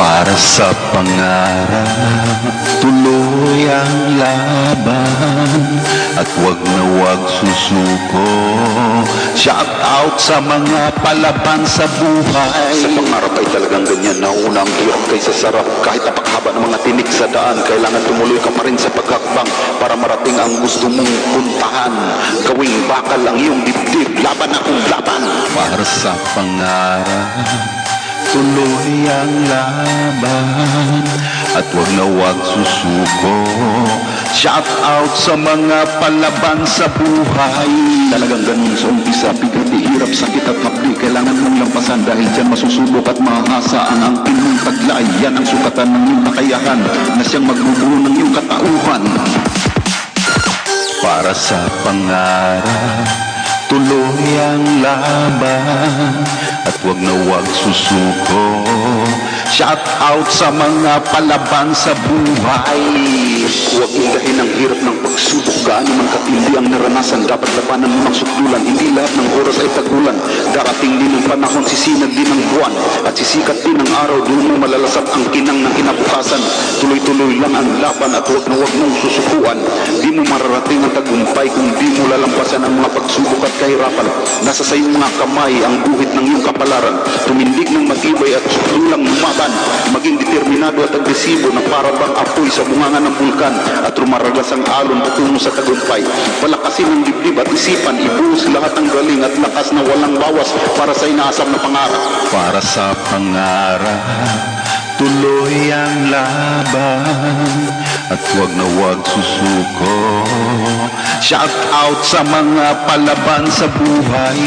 Para sa pangarap. Tuloy ang laban At wag na wag susuko. Shout out sa mga palaban sa buhay. Sa pangarap ay talagang ganyan Nauna ang hirap kaysa sarap. Kahit napakahaba ng mga tinik sa daan Kailangan tumuloy ka pa rin sa paghakbang Para marating ang gusto mong puntahan. Gawing bakal ang iyong dibdib Laban akong laban. Para sa pangarap Tuloy ang laban At wag na wag susuko. Shout out sa mga palaban sa buhay. Talagang ganun sa umpisa Bigati, hirap, sakit at hapdi. Kailangan mong lampasan Dahil dyan masusubok at mahasa Ang angkin mong taglay Yan ang sukatan ng iyong kakayahan Na siyang magbubuo ng iyong katauhan. Para sa pangarap Tuloy ang laban At wag na wag susuko. Shout out sa mga palaban sa buhay. Huwag indahin ang hirap ng pagsubok. Gaano man katindi ang naranasan Dapat labanan mo ng sukdulan Hindi lahat ng oras ay tagulan. Darating din ang panahon Sisinag din ang buwan. At sisikat din ang araw Doon mo malalasap ang kinang ng kinabukasan Tuloy-tuloy lang ang laban At huwag na huwag mong susukuan. Di mo mararating ang tagumpay Kung di mo lalampasan ang mga pagsubok at kahirapan. Nasa sa iyong mga kamay Ang guhit ng iyong kapalaran. Tumindig ng matibay at sukdulang lumaban. Maging determinado at agresibo Na para bang apoy sa bunganga ng bulkan At rumaraglas ang alon patungo sa tagumpay. Palakasin ang dibdib at isipan. Ibuhos lahat ng galing at lakas na walang bawas Para sa inaasam na pangarap. Para sa pangarap Tuloy ang laban At wag na wag susuko. Shout out sa mga palaban sa buhay